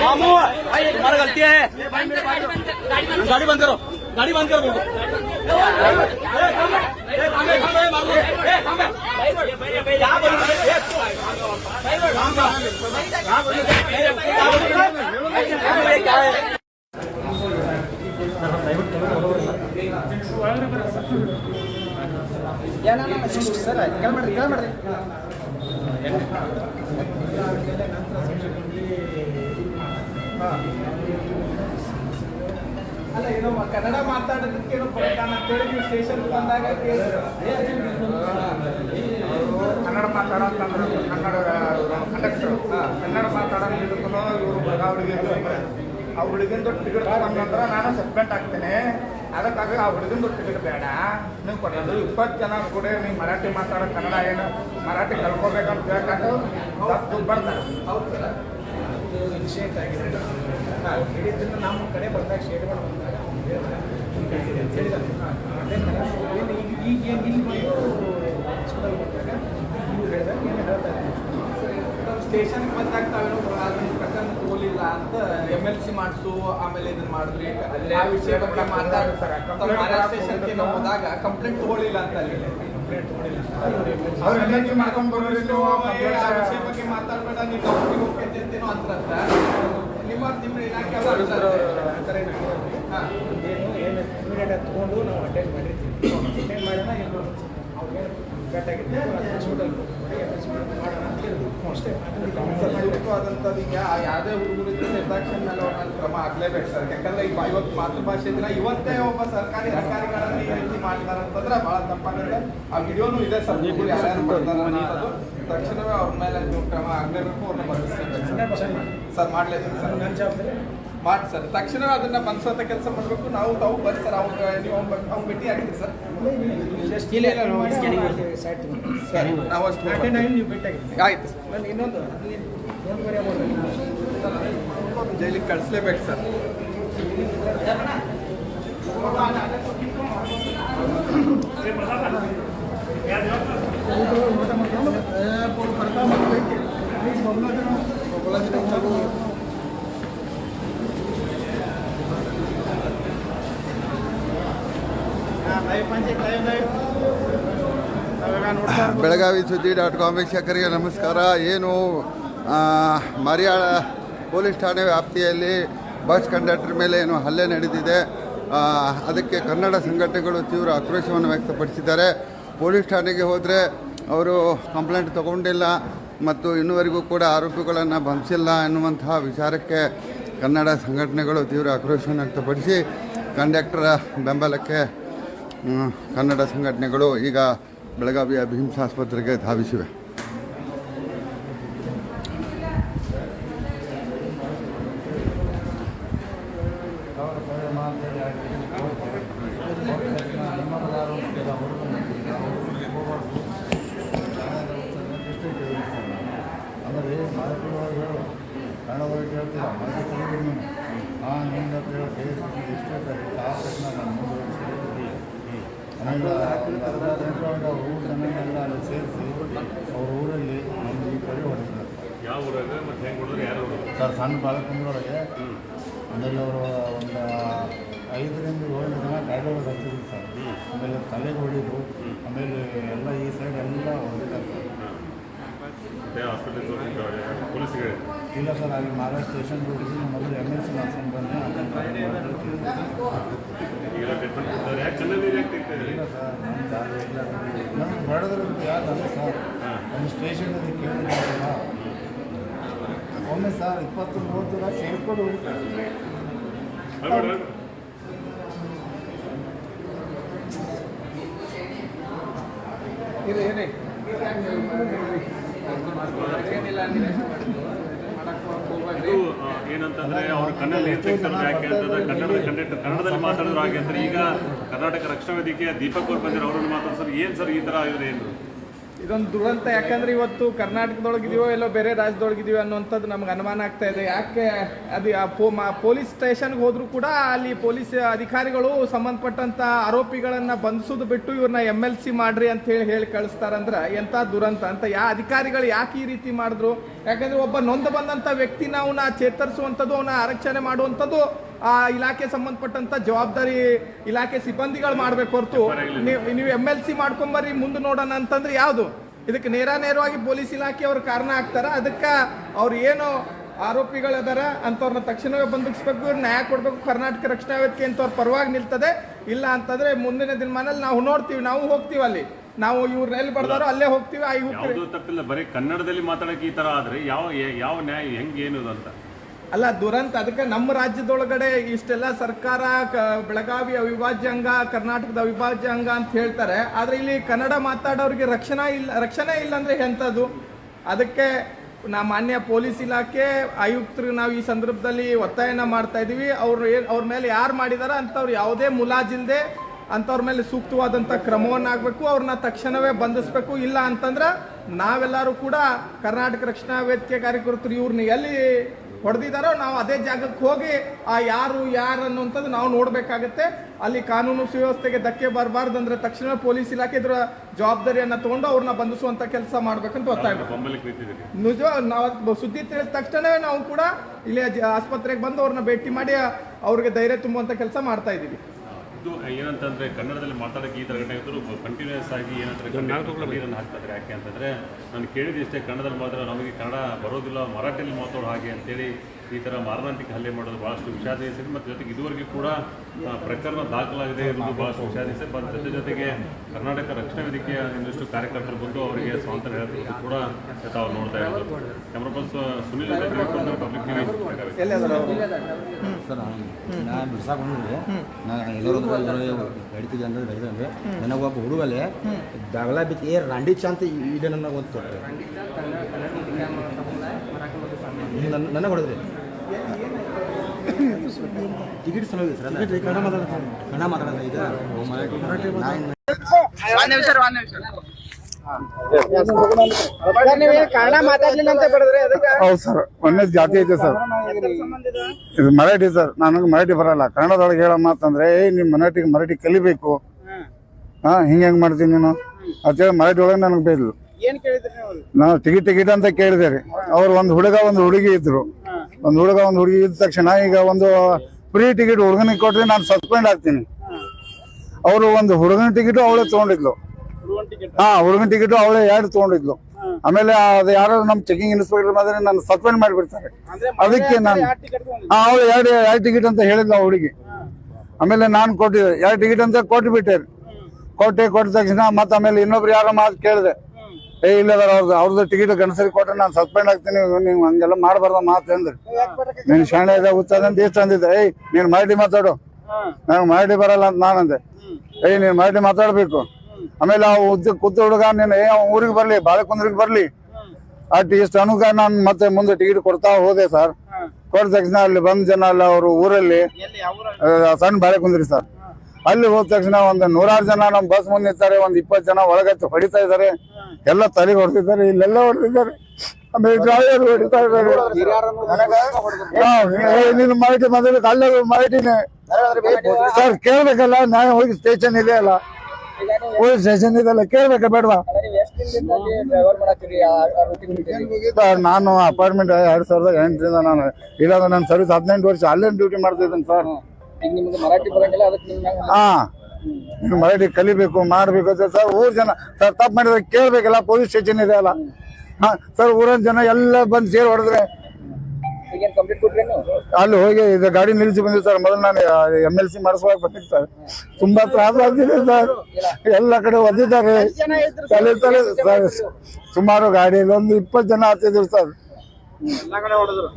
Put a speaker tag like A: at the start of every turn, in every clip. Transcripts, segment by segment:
A: मामू तुम्हारा गलती है गाड़ी बंद करो गाड़ी बंद करो बोलो क्या है
B: ಸರ್ ಮಾಡ್ರಿ ಮಾಡ್ರಿ ಅಲ್ಲ ಏನೋ ಕನ್ನಡ ಮಾತಾಡೋದಕ್ಕೆ ಏನೋ ಕೊಡ್ತಾನ ಅಂತೇಳಿ ಸ್ಟೇಷನ್ ಬಂದಾಗ
C: ಕನ್ನಡ ಮಾತಾಡೋಂತಂದ್ರೆ ಕನ್ನಡ ಕಂಡಕ್ಟರ್. ಕನ್ನಡ ಮಾತಾಡೋದು ಇವರು ಬೆಳಗಾವಿಗೆ ಆ ಹುಡುಗಿಂದ ಟಿಕೆಟ್ ತಗೊಂಡ್ರೆ ನಾನು ಸಸ್ಪೆಂಡ್ ಆಗ್ತೇನೆ. ಅದಕ್ಕಾಗಿ ಆ ಹುಡುಗಿಂದ ಟಿಕೆಟ್ ಬೇಡ. ನೀವು ಕೊಡೋದು ಇಪ್ಪತ್ತು ಜನ ಕೂಡ ನೀವು ಮರಾಠಿ ಮಾತಾಡೋ ಕನ್ನಡ ಏನು? ಮರಾಠಿ ಕಲ್ಕೋಬೇಕಂತ ಹೇಳ್ಕೊಂಡು ದುಡ್ಡು ಬರ್ತಾರೆ.
B: ಹೌದು ಸರ್ ಇನ್ಸಿಡೆಂಟ್ ಆಗಿದೆ. ನಮ್ಮ ಕಡೆ ಬಂದಾಗ ಶೇಡ್ಗಳು ಬಂದಾಗ ಹೇಳ್ದ, ಅದೇ ಈಗ ಏನು ಇಲ್ಲಿ ಬಂದು ಹಾಸ್ಪಿಟಲ್ ಬಂದಾಗ ಇವ್ರು ಹೇಳಿದಾಗ ಏನು ಹೇಳ್ತಾ ಇದ್ದೀನಿ
D: ಸ್ಟೇಷನ್ ಬಂದಾಗ ತಾವೇನೋ ಅದನ್ನ ಪ್ರಕರಣ ತಗೋಲಿಲ್ಲ ಅಂತ ಎಂ ಎಲ್ ಸಿ ಮಾಡಿಸು ಆಮೇಲೆ ಇದನ್ನ ಮಾಡಿದ್ರಿ ಆ ವಿಷಯ ಬಗ್ಗೆ ಮಾತಾಡ್ತಾರೆ ಸ್ಟೇಷನ್ಗೆ ನಾವು ಹೋದಾಗ ಕಂಪ್ಲೇಂಟ್ ತಗೊಳ್ಳಿಲ್ಲ ಅಂತ ಅಲ್ಲಿ
C: ಅವ್ರು ಎಲ್ಲಿ ಮಾಡ್ಕೊಂಡು ಬರೋದಿಲ್ಲ
D: ಆ ವಿಷಯ ಬಗ್ಗೆ ಮಾತಾಡ್ಬೇಡ ನೀವು ಡಾಕ್ಟ್ರಿಗೆ ಹೋಗ್ತೈತೆ ಅಂತೇನೋ ನಿಮ್ಮ ನಿಮ್ಮ ಇಲಾಖೆ
B: ಏನು ಏನು ಇಮಿಡಿಯೇಟ್ ಆಗಿ ತೊಗೊಂಡು ನಾವು ಅಟೆಂಡ್ ಮಾಡಿರ್ತೀವಿ ಅಟೆಂಡ್ ಮಾಡಿದ್ರೆ ಅವ್ರಿಗೆ ಕಟ್ಟಾಗಿದ್ದೆ ಹಾಸ್ಪಿಟಲ್ಗೆ ಅಷ್ಟೇ
D: ಸೂಕ್ತವಾದಂಥದ್ದು ಈಗ ಯಾವುದೇ ಹುಡುಗರು ಇದ್ರೆ ನಿರ್ದಾಕ್ಷಿಣ್ಯ ಮೇಲೆ ಅವ್ರ ಮೇಲೆ ಕ್ರಮ ಆಗ್ಲೇಬೇಕು ಸರ್ ಯಾಕಂದ್ರೆ ಈಗ ಇವತ್ತು ಮಾತೃಭಾಷೆ ದಿನ ಇವತ್ತೇ ಒಬ್ಬ ಸರ್ಕಾರಿ ಅಧಿಕಾರಿಗಳಲ್ಲಿ ಈ ರೀತಿ ಮಾಡ್ತಾರೆ ಅಂತಂದ್ರೆ ಬಹಳ ತಪ್ಪಾಗುತ್ತೆ ಆ ವಿಡಿಯೋನು ಇದೆ ಸರ್ ಹುಡುಗರು ಯಾರ್ಯಾರು ಮಾಡ್ತಾರೆ ಅನ್ನೋದು ತಕ್ಷಣವೇ ಅವ್ರ ಮೇಲೆ ಕ್ರಮ ಆಗ್ಲೇಬೇಕು ಅವ್ರನ್ನ
B: ಮಾಡಿ
D: ಸರ್ ಮಾಡ್ಲೇಬೇಕು ಸರ್.
B: ನನ್ನ ಜವಾಬ್ದಾರಿ
D: ಮಾಡಿ ಸರ್ ತಕ್ಷಣ ಅದನ್ನ ಮನಸ್ಸಂತ ಕೆಲಸ ಮಾಡಬೇಕು. ನಾವು ತಾವು ಬರ್ರಿ ಸರ್ ಅವ್ರು ನೀವು ಅವ್ನ ಅವ್ನ ಭೇಟಿ ಆಗಿರಿ ಸರ್.
B: ಜಸ್ಟ್ ಇಲ್ಲ ಸೈಟ್
D: ಸರ್ ನಾವು ಅಷ್ಟು ಆಯ್ತು ಸರ್.
B: ನಾನು ಇನ್ನೊಂದು
D: ಜೈಲಿಗೆ ಕಳಿಸ್ಲೇಬೇಕು ಸರ್
B: ಊಟ ಮಾಡ್ಕೊಂಡು ಬರ್ತಾ ಮಾಡ್ಬೇಕು
E: ಬೆಳಗಾವಿ ಸುದ್ದಿ ಡಾಟ್ ಕಾಮ್ ವೀಕ್ಷಕರಿಗೆ ನಮಸ್ಕಾರ. ಏನು ಮರಿಯಾಳ ಪೊಲೀಸ್ ಠಾಣೆ ವ್ಯಾಪ್ತಿಯಲ್ಲಿ ಬಸ್ ಕಂಡಕ್ಟರ್ ಮೇಲೆ ಏನು ಹಲ್ಲೆ ನಡೆದಿದೆ ಅದಕ್ಕೆ ಕನ್ನಡ ಸಂಘಟನೆಗಳು ತೀವ್ರ ಆಕ್ರೋಶವನ್ನು ವ್ಯಕ್ತಪಡಿಸಿದ್ದಾರೆ. ಪೊಲೀಸ್ ಠಾಣೆಗೆ ಹೋದರೆ ಅವರು ಕಂಪ್ಲೇಂಟ್ ತಗೊಂಡಿಲ್ಲ ಮತ್ತು ಇನ್ನುವರೆಗೂ ಕೂಡ ಆರೋಪಿಗಳನ್ನು ಬಂಧಿಸಿಲ್ಲ ಎನ್ನುವಂತಹ ವಿಚಾರಕ್ಕೆ ಕನ್ನಡ ಸಂಘಟನೆಗಳು ತೀವ್ರ ಆಕ್ರೋಶವನ್ನು ವ್ಯಕ್ತಪಡಿಸಿ, ಕಂಡಕ್ಟರ್ ಬೆಂಬಲಕ್ಕೆ ಕನ್ನಡ ಸಂಘಟನೆಗಳು ಈಗ ಬೆಳಗಾವಿಯ ಭೀಮ್ಸ್ ಆಸ್ಪತ್ರೆಗೆ ಧಾವಿಸಿವೆ
F: ಅಂದರೆ ಮಾಹಿತಿ ಕನ್ನಡವಾಗಿ ಹೇಳ್ತೀರ ಮಾಹಿತಿ ಕೊಡೋದು ಹಾಂ ನಿಮ್ಗೆ ಅಂತ ಹೇಳಿ ಕೇಸ್ ಇಷ್ಟೇ ಸರಿ ಆದ ತಕ್ಷಣ ನಾನು ಮುಂದುವರಿಸಿ ಆಮೇಲೆ ಅವ್ರ ಊರ ಜನನೆಲ್ಲ ಅಲ್ಲಿ ಸೇರಿಸಿ ಅವ್ರ ಊರಲ್ಲಿ ನಮ್ಗೆ ಈ ಕಡೆ ಹೊಡಿತಾರೆ
G: ಮತ್ತೆ ಹೆಂಗೆ ಯಾರು
F: ಸರ್ ಸಣ್ಣ ಬಾಲಕಂದ್ರೊಳಗೆ ಆಮೇಲೆ ಅವರು ಒಂದು ಐದರಿಂದ ಏಳು ಜನ ಗಾಡಿ ಬರ್ತಿದ್ರು ಸರ್. ಆಮೇಲೆ ತಲೆಗೆ ಹೊಡಿದ್ರು. ಆಮೇಲೆ ಎಲ್ಲ ಈ ಸೈಡ್ ಎಲ್ಲ ಹೊಡಿತಾರೆ ಸರ್.
G: ಪೊಲೀಸ್ಗೆ
F: ಇಲ್ಲ ಸರ್ ಅಲ್ಲಿ ಮಹಾರಾಜ್ ಸ್ಟೇಷನ್ ಹೋಗಿದ್ದು ಮೊದಲು ಎಂ ಎಲ್ ಸಿ ಮಾಡ್ಕೊಂಡು ಬಂದೆ. ಇಲ್ಲ ಸರ್ ನಮ್ಮ ದಾರಿ ಯಾರು ನಮ್ಗೆ ಬಡದ್ರ ಯಾವ್ದಲ್ಲ ಸರ್ ಸ್ಟೇಷನ್ ಅಲ್ಲಿ ಕೇಳಿದಾರಲ್ಲ ಒಮ್ಮೆ ಸರ್ ಇಪ್ಪತ್ತು ಮೂವತ್ತು ಜನ ಸೇರ್ಕೊಂಡು ಹೋಗ್ತಾರೆ
G: ಅಲ್ಬೇಡ
D: ಇದು ಏನೇ ಏನಿಲ್ಲ
G: ಇದು ಆ, ಏನಂತಂದ್ರೆ ಅವ್ರ ಕಣ್ಣಲ್ಲಿ ನೀರು ತೆಗಿತಾರೆ ಯಾಕೆ ಅಂತಂದ್ರೆ ಕನ್ನಡದ ಕನ್ನಡದಲ್ಲಿ ಮಾತಾಡಿದ್ರು ಹಾಗೆ ಅಂದ್ರೆ ಈಗ ಕರ್ನಾಟಕ ರಕ್ಷಣಾ ವೇದಿಕೆಯ ದೀಪಕ್ ಅವ್ರು ಬಂದಿರೋ ಅವರನ್ನು ಮಾತಾಡ್ತಾರೆ ಏನ್ ಸರ್ ಈ ತರ ಇದ್ರೆ ಏನು?
D: ಇದೊಂದು ದುರಂತ. ಯಾಕಂದ್ರೆ ಇವತ್ತು ಕರ್ನಾಟಕದೊಳಗಿದೀವೋ ಎಲ್ಲೋ ಬೇರೆ ರಾಜ್ಯದೊಳಗಿದೀವೋ ಅನ್ನುವಂಥದ್ದು ನಮ್ಗೆ ಅನುಮಾನ ಆಗ್ತಾ ಇದೆ. ಯಾಕೆ ಅದು ಆ ಪೊಲೀಸ್ ಸ್ಟೇಷನ್ಗೆ ಹೋದರೂ ಕೂಡ ಅಲ್ಲಿ ಪೊಲೀಸ್ ಅಧಿಕಾರಿಗಳು ಸಂಬಂಧಪಟ್ಟಂತ ಆರೋಪಿಗಳನ್ನು ಬಂಧಿಸೋದು ಬಿಟ್ಟು ಇವ್ರನ್ನ ಎಂ ಎಲ್ ಸಿ ಮಾಡ್ರಿ ಅಂತ ಹೇಳಿ ಹೇಳಿ ಕಳಿಸ್ತಾರಂದ್ರ ಎಂತ ದುರಂತ. ಅಂತ ಯಾ, ಅಧಿಕಾರಿಗಳು ಯಾಕೆ ಈ ರೀತಿ ಮಾಡಿದ್ರು? ಯಾಕಂದ್ರೆ ಒಬ್ಬ ನೊಂದು ಬಂದಂತ ವ್ಯಕ್ತಿನ ಅವನ ಚೇತರಿಸುವಂಥದ್ದು, ಅವನ ಆರಕ್ಷಣೆ ಮಾಡುವಂಥದ್ದು ಆ ಇಲಾಖೆ ಸಂಬಂಧಪಟ್ಟಂತ ಜವಾಬ್ದಾರಿ ಇಲಾಖೆ ಸಿಬ್ಬಂದಿಗಳು ಮಾಡ್ಬೇಕು ಹೊರತು ನೀವು ನೀವು ಎಂ ಎಲ್ ಸಿ ಮಾಡ್ಕೊಂಬರ್ರಿ ಮುಂದೆ ನೋಡೋಣ ಅಂತಂದ್ರೆ ಯಾವುದು? ಇದಕ್ಕೆ ನೇರ ನೇರವಾಗಿ ಪೊಲೀಸ್ ಇಲಾಖೆ ಇಲಾಖೆಯವರು ಕಾರಣ ಆಗ್ತಾರ. ಅದಕ್ಕೆ ಅವ್ರು ಏನು ಆರೋಪಿಗಳದಾರ ಅಂತವ್ರನ್ನ ತಕ್ಷಣವೇ ಬಂಧಿಸ್ಬೇಕು ಇವ್ರು ನ್ಯಾಯ ಕೊಡಬೇಕು ಕರ್ನಾಟಕ ರಕ್ಷಣಾ ವೇದಿಕೆ ಅಂತವ್ರ ಪರವಾಗಿ ನಿಲ್ತದೆ. ಇಲ್ಲ ಅಂತಂದ್ರೆ ಮುಂದಿನ ದಿನಮಾನಲ್ಲಿ ನಾವು ನೋಡ್ತೀವಿ ನಾವು ಹೋಗ್ತೀವಿ ಅಲ್ಲಿ. ನಾವು ಇವ್ರನ್ನ ಎಲ್ಲಿ ಬರ್ದಾರೋ ಅಲ್ಲೇ ಹೋಗ್ತೀವಿ
G: ತಪ್ಪಿಲ್ಲ ಬರೀ ಕನ್ನಡದಲ್ಲಿ ಮಾತಾಡಕ್ಕೆ ಈ ತರ ಆದ್ರೆ ಯಾವ ಯಾವ ನ್ಯಾಯ ಹೆಂಗೇನು ಅಂತ?
D: ಅಲ್ಲ, ದುರಂತ, ಅದಕ್ಕೆ ನಮ್ಮ ರಾಜ್ಯದೊಳಗಡೆ ಇಷ್ಟೆಲ್ಲ ಸರ್ಕಾರ ಬೆಳಗಾವಿ ಅವಿಭಾಜ್ಯ ಅಂಗ, ಕರ್ನಾಟಕದ ಅವಿಭಾಜ್ಯ ಅಂಗ ಅಂತ ಹೇಳ್ತಾರೆ. ಆದ್ರೆ ಇಲ್ಲಿ ಕನ್ನಡ ಮಾತಾಡೋರಿಗೆ ರಕ್ಷಣಾ ಇಲ್ಲ, ರಕ್ಷಣೆ ಇಲ್ಲ ಅಂದ್ರೆ ಎಂಥದ್ದು ಅದಕ್ಕೆ ನಾ ಮಾನ್ಯ ಪೊಲೀಸ್ ಇಲಾಖೆ ಆಯುಕ್ತರು ನಾವು ಈ ಸಂದರ್ಭದಲ್ಲಿ ಒತ್ತಾಯನ ಮಾಡ್ತಾ ಇದೀವಿ ಅವ್ರು ಅವ್ರ ಮೇಲೆ ಯಾರು ಮಾಡಿದಾರ ಅಂತವ್ರು ಯಾವುದೇ ಮುಲಾಜಿಲ್ದೆ ಅಂಥವ್ರ ಮೇಲೆ ಸೂಕ್ತವಾದಂಥ ಕ್ರಮವನ್ನಾಗಬೇಕು. ಅವ್ರನ್ನ ತಕ್ಷಣವೇ ಬಂಧಿಸ್ಬೇಕು. ಇಲ್ಲ ಅಂತಂದ್ರೆ ನಾವೆಲ್ಲರೂ ಕೂಡ ಕರ್ನಾಟಕ ರಕ್ಷಣಾ ವೇದಿಕೆ ಕಾರ್ಯಕರ್ತರು ಇವ್ರನ್ನ ಎಲ್ಲಿ ಹೊಡೆದಿದ್ದಾರೋ ನಾವು ಅದೇ ಜಾಗಕ್ಕೆ ಹೋಗಿ ಆ ಯಾರು ಯಾರು ಅನ್ನುವಂಥದ್ದು ನಾವು ನೋಡಬೇಕಾಗತ್ತೆ. ಅಲ್ಲಿ ಕಾನೂನು ಸುವ್ಯವಸ್ಥೆಗೆ ಧಕ್ಕೆ ಬರಬಾರ್ದು ಅಂದ್ರೆ ತಕ್ಷಣ ಪೊಲೀಸ್ ಇಲಾಖೆ ಇದ್ರ ಜವಾಬ್ದಾರಿಯನ್ನು ತಗೊಂಡು ಅವ್ರನ್ನ ಬಂಧಿಸುವಂತ ಕೆಲಸ ಮಾಡ್ಬೇಕಂತ ಒತ್ತಾಯ ನಿಜ ನಾವು ಸುದ್ದಿ ತಿಳಿದ ತಕ್ಷಣವೇ ನಾವು ಕೂಡ ಇಲ್ಲಿ ಆಸ್ಪತ್ರೆಗೆ ಬಂದು ಅವ್ರನ್ನ ಭೇಟಿ ಮಾಡಿ ಅವ್ರಿಗೆ ಧೈರ್ಯ ತುಂಬುವಂತ ಕೆಲಸ ಮಾಡ್ತಾ ಇದ್ದೀವಿ.
G: ಇದು ಏನಂತಂದ್ರೆ ಕನ್ನಡದಲ್ಲಿ ಮಾತಾಡಕ್ಕೆ ಈ ತರ ಘಟನೆ ಆಗಿ ಕಂಟಿನ್ಯೂಸ್ ಆಗಿ ಏನಂತಾರೆ ಹಾಕ್ತಾರೆ ಯಾಕೆ ಅಂತಂದ್ರೆ ನಾನು ಕೇಳಿದಿಷ್ಟೇ ಕನ್ನಡದಲ್ಲಿ ಮಾತ್ರ ನಮಗೆ ಕನ್ನಡ ಬರೋದಿಲ್ಲ ಮರಾಠಿಯಲ್ಲಿ ಮಾತಾಡೋ ಹಾಗೆ ಅಂತೇಳಿ. ಈ ಥರ ಮಾರಣಾಂತಿಕ ಹಲ್ಲೆ ಮಾಡೋದು ಭಾಳಷ್ಟು ವಿಷಾದ ಹೆಸರು ಮತ್ತು ಜೊತೆಗೆ ಇದುವರೆಗೂ ಕೂಡ ಪ್ರಕರಣ ದಾಖಲಾಗಿದೆ ಇರೋದು ಭಾಳಷ್ಟು ವಿಷಾದ ಹೆಸರು ಮತ್ತು ಜೊತೆ ಜೊತೆಗೆ ಕರ್ನಾಟಕ ರಕ್ಷಣಾ ವೇದಿಕೆಯ ಒಂದಿಷ್ಟು ಕಾರ್ಯಕರ್ತರು ಬಂದು ಅವರಿಗೆ ಸ್ವಾತಂತ್ರ್ಯ ಹೇಳೋದು ಕೂಡ ತಾವು ನೋಡ್ತಾ ಇರೋದು ಕ್ಯಾಮ್ರಾ ಪರ್ಸನ್ ಸುನಿಲ್ ಪಬ್ಲಿಕ್
H: ನಾನು ಬಿಡ್ಸಾಕ್ ಬಂದ್ರೆ ನಾನು ಎಲ್ಲರೂ ನಡೀತಿದ್ದೆ ಅಂದ್ರೆ ನನಗೆ ಒಬ್ಬ ಹುಡುಗಲೆ ದಗಲ ಬಿತ್ತು ಏ ರಾಂಡಿ ಚಾ ಅಂತ ಇದೆ ನನಗೆ ಒಂದು ನನಗೆ ಹೊಡೆದ್ರಿ ಟಿಕೆಟ್ ಸಲುವಾಗಿ ಸರ್ ಕನ್ನಡ ನಾನು
D: ಕನ್ನಡ ಮಾತಾಡ್ಲಿಲ್ಲ ಅಂತ ಬಡಿದ್ರೆ ಅದಕ್ಕೆ
F: ಹೌದು ಸರ್ ಒಂದೇ ಜಾತಿ ಐತೆ ಸರ್. ಇದು ಮರಾಠಿ ಸರ್ ನನಗೆ ಮರಾಠಿ ಬರಲ್ಲ. ಕನ್ನಡದೊಳಗೆ ಹೇಳೋ ಮಾತಂದ್ರೆ ಏ ನಿಮ್ಮ ಮರಾಠಿ ಮರಾಠಿ ಕಲಿಬೇಕು. ಹಾ ಹಿಂಗೆ ಹೆಂಗ್ ಮಾಡ್ತೀನಿ ನೀನು? ಅಂತೇಳಿ ಮರಾಠಿ ಒಳಗೆ ನನಗೆ ಬೈದ್ಲು
D: ನಾವು
F: ಟಿಕೆಟ್ ಟಿಕೆಟ್ ಅಂತ ಕೇಳಿದೆ ರೀ. ಅವ್ರು ಒಂದು ಹುಡುಗ ಒಂದು ಹುಡುಗಿ ಇದ್ರು. ಒಂದು ಹುಡುಗ ಒಂದು ಹುಡುಗಿ ಇದ್ದ ತಕ್ಷಣ ಈಗ ಒಂದು ಫ್ರೀ ಟಿಕೆಟ್ ಹುಡುಗನಿಗೆ ಕೊಟ್ಟರೆ ನಾನು ಸಸ್ಪೆಂಡ್ ಆಗ್ತೀನಿ. ಅವರು ಒಂದು ಹುಡುಗನ ಟಿಕೆಟ್ ಅವಳೇ ತೊಗೊಂಡಿದ್ಲು. ಹಾ ಹುಡುಗನ ಟಿಕೆಟ್ ಅವಳೇ ಎರಡು ತೊಗೊಂಡಿದ್ಲು. ಆಮೇಲೆ ಅದು ಯಾರು ನಮ್ಮ ಚೆಕಿಂಗ್ ಇನ್ಸ್ಪೆಕ್ಟರ್ ಮಾತ್ರ ನಾನು ಸಸ್ಪೆಂಡ್ ಮಾಡಿಬಿಡ್ತಾರೆ. ಅದಕ್ಕೆ ನಾನು ಹಾ ಅವಳು ಎರಡು ಎರಡು ಟಿಕೆಟ್ ಅಂತ ಹೇಳಿದ್ಲು ಆ ಹುಡುಗಿ. ಆಮೇಲೆ ನಾನು ಕೊಟ್ಟಿದ್ದೆ ಎರಡು ಟಿಕೆಟ್ ಅಂತ ಕೊಟ್ಟು ಬಿಟ್ಟೆ ಕೊಟ್ಟೆ ಕೊಟ್ಟ ತಕ್ಷಣ ಮತ್ತೆ ಆಮೇಲೆ ಇನ್ನೊಬ್ರು ಯಾರೋ ಮಾತು ಕೇಳಿದೆ. ಏ ಇಲ್ಲ ಅವ್ರದ್ದು ಅವ್ರದ್ದು ಟಿಕೆಟ್ ಗಣಸರಿ ಕೊಟ್ಟರೆ ನಾನು ಸಸ್ಪೆಂಡ್ ಆಗ್ತೀನಿ ನೀವು ಹಂಗೆಲ್ಲ ಮಾಡಬಾರ್ದ ಮಾತು ಅಂದ್ರೆ. ನೀನು ಶಾಣೆ ಇದೆ ಉತ್ತದ ಅಂತ ಎಷ್ಟು ಅಂದಿದ್ದೆ ಏಯ್ ನೀನು ಮಾಡಿ ಮಾತಾಡು. ನಂಗೆ ಮಾಡಿ ಬರಲ್ಲ ಅಂತ ನಾನಂದೆ ಏಯ್ ನೀನು ಮಾಡಿ ಮಾತಾಡಬೇಕು. ಆಮೇಲೆ ಆ ಉದ್ದ ಕೂತು ಹುಡುಗ ನೀನು ಏ ಅವ ಊರಿಗೆ ಬರಲಿ ಬಾಳೆಕುಂದ್ರಿಗೆ ಬರಲಿ. ಅಟ್ ಇಷ್ಟು ಅನುಗ ನಾನು ಮತ್ತೆ ಮುಂದೆ ಟಿಕೆಟ್ ಕೊಡ್ತಾ ಹೋದೆ ಸರ್ ಕೊಟ್ಟ ತಕ್ಷಣ ಅಲ್ಲಿ ಬಂದ ಜನ ಅಲ್ಲ ಅವರು ಊರಲ್ಲಿ ಸಣ್ಣ ಬಾಳೆಕುಂದ್ರಿ ಸರ್ ಅಲ್ಲಿ ಹೋದ ತಕ್ಷಣ ಒಂದು ನೂರಾರು ಜನ ನಮ್ಮ ಬಸ್ ಮುಂದೆ ನಿಂತಾರೆ ಒಂದು ಇಪ್ಪತ್ತು ಜನ ಒಳಗತ್ತೆ ಹೊಡಿತಾ ಇದ್ದಾರೆ. ಎಲ್ಲ ತಲೆಗೆ ಹೊಡೆದಿದ್ದಾರೆ ಇಲ್ಲೆಲ್ಲ ಹೊಡೆದಿದ್ದಾರೆ. ಆಮೇಲೆ ಡ್ರೈವರ್ ಹೊಡಿತಾ ಇದ್ದಾರೆ. ನೀನು ಮಾಹಿತಿ ಮೊದಲು ಅಲ್ಲೇ ಮಾಹಿತಿನೇ. ಸರ್ ಕೇಳ್ಬೇಕಲ್ಲ ನಾನು ಹೋಗಿ ಸ್ಟೇಷನ್ ಇದೆ ಅಲ್ಲ. ಪೊಲೀಸ್ ಸ್ಟೇಷನ್ ಇದೆಲ್ಲ ಕೇಳ್ಬೇಕ ಬೇಡವಾ? ಸರ್ ನಾನು ಅಪಾರ್ಟ್ಮೆಂಟ್ ಎರಡ್ ಸಾವಿರದ ಎಂಟರಿಂದ ನಾನು ಇಲ್ಲ ನನ್ನ ಸರ್ವಿಸ್ ಹದಿನೆಂಟು ವರ್ಷ ಅಲ್ಲೇ ಡ್ಯೂಟಿ ಮಾಡ್ತಿದ್ದೀನಿ ಸರ್. ಹಾ. ನೀವು ಮರಾಠಿ ಕಲಿಬೇಕು ಮಾಡ್ಬೇಕು ಅಂತ ಸರ್ ಊರ್ ಜನ ಸರ್ ತಪ್ಪು ಮಾಡಿದ್ರೆ ಕೇಳ್ಬೇಕಲ್ಲ ಪೊಲೀಸ್ ಸ್ಟೇಷನ್ ಇದೆ ಅಲ್ಲ. ಹಾ ಸರ್ ಊರಿನ ಜನ ಎಲ್ಲ ಬಂದು ಸೇರಿ ಹೊಡೆದ್ರೆ? ಅಲ್ಲಿ ಹೋಗಿ ಇದು ಗಾಡಿ ನಿಲ್ಲಿಸಿ ಬಂದಿದ್ದೆ ಸರ್ ಮೊದಲು ನಾನು ಎಂ ಎಲ್ ಸಿ ಮಾಡಿಸ್ಕೊಳಕ್ ಬರ್ತೀನಿ ಸರ್. ತುಂಬಾ ತ್ರಾಸ ಆಗ್ತಿದೆ ಸರ್. ಎಲ್ಲ ಕಡೆ ಒದ್ದಿದ್ದಾರೆ. ತಲೆ ತಲೆ ಸರ್ ಸುಮಾರು ಗಾಡಿಯಲ್ಲಿ ಒಂದು ಇಪ್ಪತ್ತು ಜನ ಆಗ್ತಿದ್ರು ಸರ್.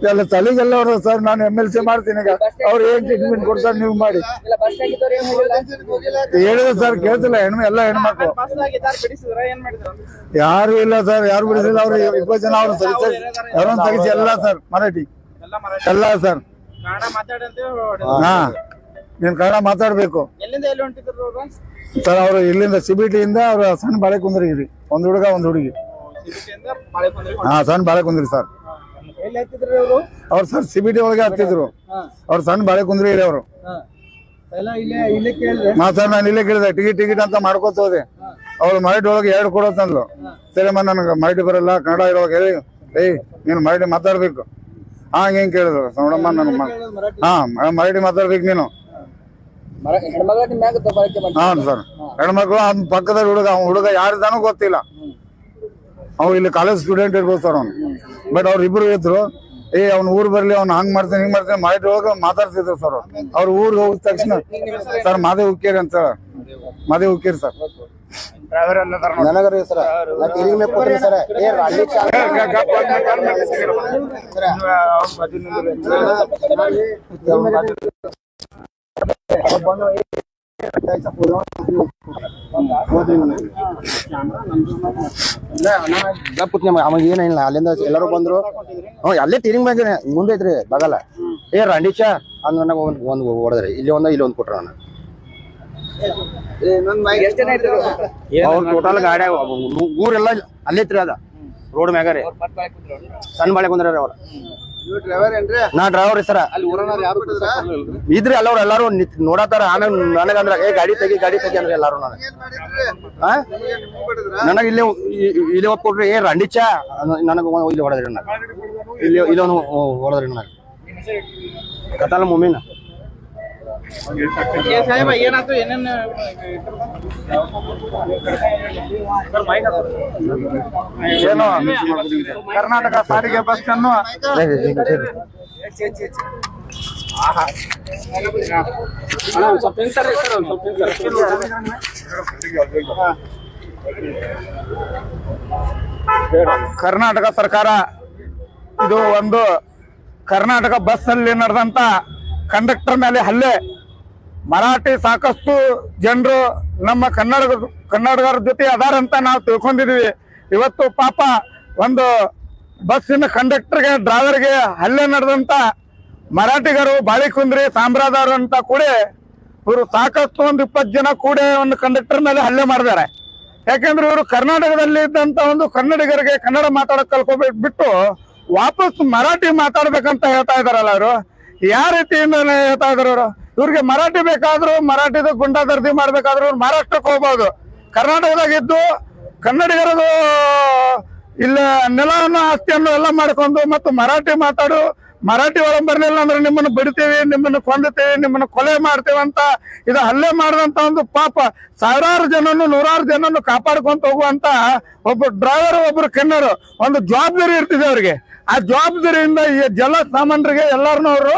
F: ಎಲ್ಲ ತಲೆಗೆಲ್ಲ ಹೊಡೆದ್ರು ಸರ್ ನಾನು ಎಂ ಎಲ್ ಸಿ ಮಾಡ್ತೀನಿ ಈಗ. ಅವ್ರು ಏನ್ ಟ್ರೀಟ್ಮೆಂಟ್ ಕೊಡ್ತಾರೆ ನೀವು ಮಾಡಿ. ಹೇಳಿದ್ರು? ಸರ್ ಕೇಳ್ತಿಲ್ಲ ಹೆಣ್ಮ ಎಲ್ಲ ಹೆಣ್ಮಕ್ಳು ಯಾರು ಇಲ್ಲ ಸರ್ ಯಾರು ಬಿಡಿಸಿಲ್ಲ ಅವ್ರು ಇಬ್ಬರು ಜನ ಅವ್ರು ಯಾರನ್ನ ತೆಗಿಸಿ ಎಲ್ಲ ಸರ್ ಮರಾಠಿ. ಎಲ್ಲ ಸರ್. ಹಾ ನೀನ್ ಕನ್ನಡ ಮಾತಾಡ್ಬೇಕು. ಸರ್ ಅವರು ಇಲ್ಲಿಂದ ಸಿಬಿಟಿಯಿಂದ ಅವ್ರ ಸಣ್ಣ ಬಾಳೆ ಕುಂದ್ರಿ ಒಂದ್ ಹುಡುಗ ಒಂದ್ ಹುಡುಗಿ. ಹಾ ಸಣ್ಣ ಬಾಳೆ ಕುಂದ್ರಿ ಸರ್.
D: ಅವರು?
F: ಸರ್ ಸಿಬಿಟಿ ಒಳಗೆ ಹತ್ತಿದ್ರು ಅವ್ರ ಸಣ್ಣ ಬಾಳೆ ಕುಂದ್ರಿ ಇದೆ ಅವರು ನಾ ಸರ್ ನಾನು ಇಲ್ಲೇ ಕೇಳಿದೆ. ಟಿಕೆಟ್ ಟಿಕೆಟ್ ಅಂತ ಮಾಡ್ಕೋತ ಹೋದೆ. ಅವ್ರು ಮರಾಠಿ ಒಳಗೆ ಎರಡು ಕೊಡೋತಂದ್ಲು ಸರಿಮ್ಮ ನನಗೆ ಮರಾಠಿ ಬರಲ್ಲ. ಕನ್ನಡ ಇರೋವಾಗ ಹೇಳಿ ಏಯ್ ನೀನು ಮರಾಠಿ ಮಾತಾಡ್ಬೇಕು. ಹಾ ಹಿಂಗೆ ಕೇಳಿದ್ರು. ನೋಡಮ್ಮ ನನ್ನ ಹಾ ಮರಾಠಿ ಮಾತಾಡ್ಬೇಕು ನೀನು. ಹಾಂ ಸರ್. ಹೆಣ್ಮಕ್ಳು ಅವ್ನ ಪಕ್ಕದ ಹುಡುಗ ಅವ್ನ ಹುಡುಗ ಯಾರಿದಾನೋ ಗೊತ್ತಿಲ್ಲ. ಅವ್ ಇಲ್ಲಿ ಕಾಲೇಜ್ ಸ್ಟೂಡೆಂಟ್ ಇರ್ಬೋದು ಸರ್ ಅವ್ನು ಬಟ್ ಅವ್ರ ಇಬ್ರು ಇದ್ರು ಏ ಅವ್ನ ಊರ್ ಬರ್ಲಿ ಅವ್ನು ಹಂಗ್ ಮಾಡ್ತಾನೆ ಹಿಂಗ್ ಮಾಡ್ತಾನೆ ಮಾಡಿ ಹೋಗ ಮಾತಾಡ್ತಿದ್ರು ಸರ್ ಅವ್ರ ಊರಿಗೆ ಹೋಗಿದ ತಕ್ಷಣ ಸರ್ ಮಾದೇ ಉಕ್ಕೇರಿ ಅಂತ ಮಾದೇ ಉಕ್ಕೇರಿ ಸರ್
H: ಸರ್ ಸರ ಅವಾಗ ಏನಿಲ್ಲ ಅಲ್ಲಿಂದ ಎಲ್ಲರೂ ಬಂದ್ರು ಹ್ಞೂ ಅಲ್ಲೇ ಟೀರಿಂಗ್ ಮ್ಯಾಗ ಮುಂದೆ ಐತ್ರಿ ಬಗಲ ಏ ರಂಡಿಚ ಅಂದ್ರೆ ಅಂದ್. ನನಗೆ ಒಂದು ಒಂದು ಹೊಡೆದ್ರಿ ಇಲ್ಲಿ ಒಂದು ಇಲ್ಲಿ ಒಂದು ಕೊಟ್ರ ನಾನು ಅವ್ರ ಟೋಟಲ್ ಗಾಡಿ ಊರೆಲ್ಲ ಅಲ್ಲೇ ಐತ್ರಿ ಅದ ರೋಡ್ ಮ್ಯಾಗ ರೀ ಸಣ್ಣ ಬಾಳೆ ಕುಂದ್ರಿ ಅವ್ರ. ನಾ ಡ್ರೈವರ್ ಸರ. ಇದ್ರಿ ಅಲ್ಲವ್ರು ಎಲ್ಲಾರು ನಿತ್- ನೋಡತಾರ ಆಮೇಲೆ ನನಗಂದ್ರ ಏ ಗಾಡಿ ತೆಗಿ ಗಾಡಿ ತೆಗಿ ಅಂದ್ರೆ ಎಲ್ಲಾರು ನಾನು? ನನಗ ಇಲ್ಲಿ ಇಲ್ಲಿ ಒಪ್ಕೊಟ್ರಿ ಏ ರಂಡಿಚ ನನಗ ಇಲ್ಲಿ ಹೊಡೆದ್ರಿ ನನಗೆ. ಇಲ್ಲಿ ಇಲ್ಲೊಂದು ಹೊಡೆದ್ರಿ ನನಗೆ. ಕತಾಲ ಮುಮೀನ್.
D: ಏ
I: ಏನು? ಕರ್ನಾಟಕ ಸಾರಿಗೆ ಬಸ್ ಅನ್ನು ಕರ್ನಾಟಕ ಸರ್ಕಾರ ಇದು ಒಂದು ಕರ್ನಾಟಕ ಬಸ್ ಅಲ್ಲಿ ನಡೆದಂತ ಕಂಡಕ್ಟರ್ ಮೇಲೆ ಹಲ್ಲೆ. ಮರಾಠಿ ಸಾಕಷ್ಟು ಜನರು ನಮ್ಮ ಕನ್ನಡ ಕನ್ನಡಗರ ಜೊತೆ ಅದಾರಂತ ನಾವು ತಿಳ್ಕೊಂಡಿದೀವಿ. ಇವತ್ತು ಪಾಪ ಒಂದು ಬಸ್ಸಿನ ಕಂಡಕ್ಟರ್ಗೆ, ಡ್ರೈವರ್ಗೆ ಹಲ್ಲೆ ನಡೆದಂತ ಮರಾಠಿಗರು ಬಾಳಿಕುಂದ್ರಿ ಸಾಂಬ್ರಾದಾರ್ ಅಂತ ಕೂಡ ಇವರು ಸಾಕಷ್ಟು ಒಂದು ಇಪ್ಪತ್ತು ಜನ ಕೂಡ ಒಂದು ಕಂಡಕ್ಟರ್ ಮೇಲೆ ಹಲ್ಲೆ ಮಾಡಿದ್ದಾರೆ ಯಾಕೆಂದ್ರೆ ಇವರು ಕರ್ನಾಟಕದಲ್ಲಿ ಇದ್ದಂತ ಒಂದು ಕನ್ನಡಿಗರಿಗೆ ಕನ್ನಡ ಮಾತಾಡಕ್ ಕಲ್ಕೋಬೇಕು ಬಿಟ್ಟು ವಾಪಸ್ ಮರಾಠಿ ಮಾತಾಡ್ಬೇಕಂತ ಹೇಳ್ತಾ ಇದಾರಲ್ಲ ಅವರು ಯಾವ ರೀತಿಯಿಂದ ಹೇಳ್ತಾ ಇದ್ರು ಅವರು? ಇವ್ರಿಗೆ ಮರಾಠಿ ಬೇಕಾದ್ರು ಮರಾಠಿದ ಗುಂಡಾಗರ್ದಿ ಮಾಡ್ಬೇಕಾದ್ರು ಮಹಾರಾಷ್ಟ್ರಕ್ಕೆ ಹೋಗ್ಬೋದು. ಕರ್ನಾಟಕದಾಗ ಇದ್ದು ಕನ್ನಡಿಗರದು, ಇಲ್ಲ ನೆಲವನ್ನು ಆಸ್ತಿಯನ್ನು ಎಲ್ಲ ಮಾಡ್ಕೊಂಡು ಮತ್ತು ಮರಾಠಿ ಮಾತಾಡು ಮರಾಠಿ ಒಳಗೆ ಬರಲಿಲ್ಲ ಅಂದ್ರೆ ನಿಮ್ಮನ್ನು ಬಿಡ್ತೇವೆ, ನಿಮ್ಮನ್ನು ಕೊಂದುತ್ತೇವೆ, ನಿಮ್ಮನ್ನು ಕೊಲೆ ಮಾಡ್ತೇವೆ ಅಂತ ಇದು ಹಲ್ಲೆ ಮಾಡಿದಂತ ಒಂದು ಪಾಪ ಸಾವಿರಾರು ಜನನು ನೂರಾರು ಜನನು ಕಾಪಾಡ್ಕೊಂತ ಹೋಗುವಂತ ಒಬ್ಬ ಡ್ರೈವರ್ ಒಬ್ರು ಕನ್ನರು, ಒಂದು ಜವಾಬ್ದಾರಿ ಇರ್ತಿದೆ ಅವ್ರಿಗೆ. ಆ ಜವಾಬ್ದಾರಿಯಿಂದ ಈ ಜಲ ಸಾಮಾನ್ಯರಿಗೆ ಎಲ್ಲಾರನ್ನೂ ಅವರು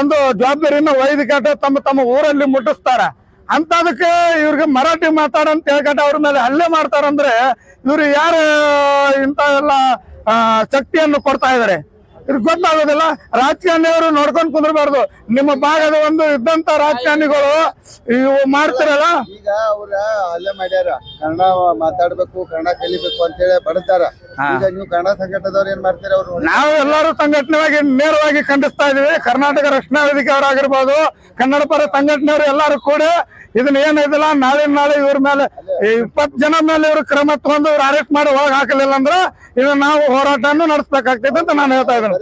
I: ಒಂದು ಜವಾಬ್ದಾರಿನ ವೈದ್ಯಕಟ ತಮ್ಮ ತಮ್ಮ ಊರಲ್ಲಿ ಮುಟ್ಟಿಸ್ತಾರ. ಅಂತದಕ್ಕೆ ಇವ್ರಿಗೆ ಮರಾಠಿ ಮಾತಾಡಂತ ಹೇಳ್ಕಟ್ಟ ಅವ್ರ ಮೇಲೆ ಹಲ್ಲೆ ಮಾಡ್ತಾರಂದ್ರೆ ಇವ್ರು ಯಾರು ಇಂಥ ಎಲ್ಲ ಶಕ್ತಿಯನ್ನು ಕೊಡ್ತಾ ಇದಾರೆ? ಇದು ಗೊತ್ತಾಗೋದಿಲ್ಲ. ರಾಜಕಾರಣಿಯವರು ನೋಡ್ಕೊಂಡ್ ಕುಂದ್ರಬಾರ್ದು. ನಿಮ್ಮ ಭಾಗದ ಒಂದು ಇದ್ದಂತ ರಾಜಕಾರಣಿಗಳು ಇವು ಮಾಡ್ತಿರಲ್ಲ?
E: ಈಗ ಅವ್ರ ಅಲ್ಲೇ ಮಾಡ್ಯಾರ. ಕನ್ನಡ ಮಾತಾಡ್ಬೇಕು ಕನ್ನಡ ಕಲಿಬೇಕು ಅಂತೇಳಿ ಬಡತಾರ. ಈಗ ನೀವು ಕನ್ನಡ ಸಂಘಟದವ್ರು ಏನ್ ಮಾಡ್ತೀರ ಅವ್ರು?
I: ನಾವು ಎಲ್ಲರೂ ಸಂಘಟನೆವಾಗಿ ನೇರವಾಗಿ ಖಂಡಿಸ್ತಾ ಇದೀವಿ ಕರ್ನಾಟಕ ರಕ್ಷಣಾ ವೇದಿಕೆ ಅವರಾಗಿರ್ಬೋದು ಕನ್ನಡ ಪರ ಸಂಘಟನೆಯವರು ಎಲ್ಲರೂ ಕೂಡ ಇದನ್ನ ಏನಿದಿಲ್ಲ ನಾಳೆ ನಾಳೆ ಇವ್ರ ಮೇಲೆ ಇಪ್ಪತ್ ಜನ ಮೇಲೆ ಇವ್ರು ಕ್ರಮ ತಗೊಂಡು ಇವ್ರು ಅರೆಸ್ಟ್ ಮಾಡಿ ಒಳಗ್ ಹಾಕಲಿಲ್ಲ ಅಂದ್ರೆ ಇದನ್ನ ನಾವು ಹೋರಾಟವನ್ನು ನಡೆಸಬೇಕಾಗ್ತದೆ ಅಂತ ನಾನು ಹೇಳ್ತಾ ಇದ್ದೇನೆ.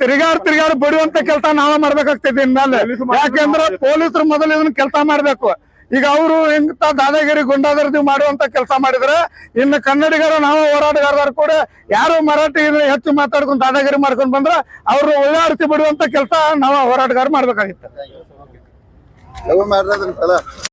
I: ತಿರುಗಾಡ್ ತಿರುಗಾಡ್ ಬಡಿಯುವಂತ ಕೆಲಸ ನಾವೇ ಮಾಡ್ಬೇಕಾಗ್ತೈತಿ ಇನ್ಮೇಲೆ ಯಾಕೆಂದ್ರೆ ಪೊಲೀಸರು ಮೊದಲು ಇದನ್ನ ಕೆಲಸ ಮಾಡ್ಬೇಕು. ಈಗ ಅವರು ಇಂತ ದಾದಾಗಿರಿ ಗುಂಡಾಗರ್ದಿ ಮಾಡುವಂತ ಕೆಲಸ ಮಾಡಿದ್ರೆ ಇನ್ನು ಕನ್ನಡಿಗರು ನಾವು ಹೋರಾಟಗಾರರು ಕೂಡ ಯಾರು ಮರಾಠಿ ಹೆಚ್ಚು ಮಾತಾಡ್ಕೊಂಡು ದಾದಾಗಿರಿ ಮಾಡ್ಕೊಂಡು ಬಂದ್ರೆ ಅವ್ರು ಒಳ್ಳೆ ಬಿಡುವಂತ ಕೆಲಸ ನಾವು ಹೋರಾಟಗಾರ ಮಾಡ್ಬೇಕಾಗಿತ್ತು.